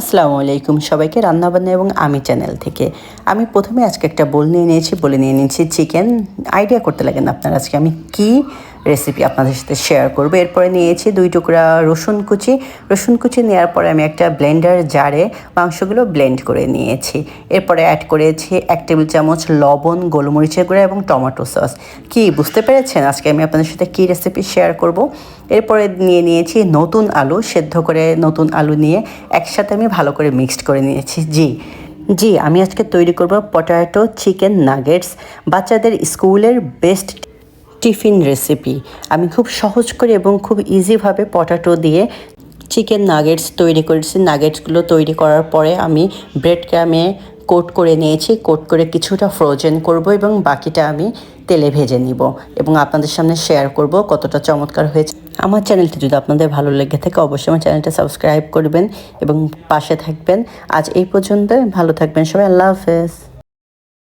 আসসালামু আলাইকুম সবাইকে রান্নাবান্না এবং আমি চ্যানেল থেকে। আমি প্রথমে আজকে একটা বোল নিয়ে নিয়েছি, বলে নিয়ে নিয়েছি চিকেন। আইডিয়া করতে লাগেন আপনার আজকে আমি কি রেসিপি আপনাদের সাথে শেয়ার করব। এরপরে নিয়েছি দুই টুকরা রসুন কুচি। রসুন কুচি নেওয়ার পরে আমি একটা ব্লেন্ডার জারে মাংসগুলো ব্লেন্ড করে নিয়েছি। এরপরে অ্যাড করেছি এক টেবিল চামচ লবণ, গোলমরিচের গুঁড়া এবং টমেটো সস। কি, বুঝতে পেরেছেন আজকে আমি আপনাদের সাথে কী রেসিপি শেয়ার করব? এরপরে নিয়ে নিয়েছি নতুন আলু, সেদ্ধ করে নতুন আলু নিয়ে একসাথে আমি ভালো করে মিক্সড করে নিয়েছি। জি জি, আমি আজকে তৈরি করব পটাটো চিকেন নাগেটস বাচ্চাদের স্কুলের বেস্ট টিফিন রেসিপি আমি খুব সহজ করে এবং খুব ইজিভাবে পটাটো দিয়ে চিকেন নাগেটস তৈরি করেছি। নাগেটসগুলো তৈরি করার পরে আমি ব্রেড ক্রামে কোট করে নিয়েছি। কোট করে কিছুটা ফ্রোজেন করব এবং বাকিটা আমি তেলে ভেজে নিব এবং আপনাদের সামনে শেয়ার করব কতটা চমৎকার হয়েছে। আমার চ্যানেলটি যদি আপনাদের ভালো লেগে থাকে, অবশ্যই আমার চ্যানেলটা সাবস্ক্রাইব করবেন এবং পাশে থাকবেন। আজ এই পর্যন্ত ভালো থাকবেন সবাই, আল্লাহ হাফেজ।